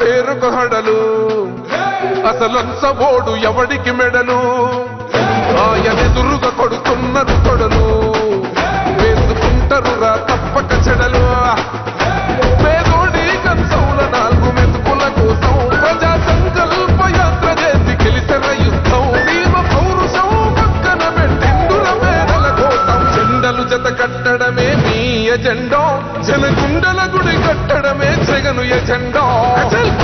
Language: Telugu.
పేరుకు హడలు. అసలంచబోడు ఎవడికి మెడలు? ఆయనెదురుగా కొడుతున్నారు కొడలు. వేసుకుంటారు రా తప్పక చెడలు. జగను ఎజెండా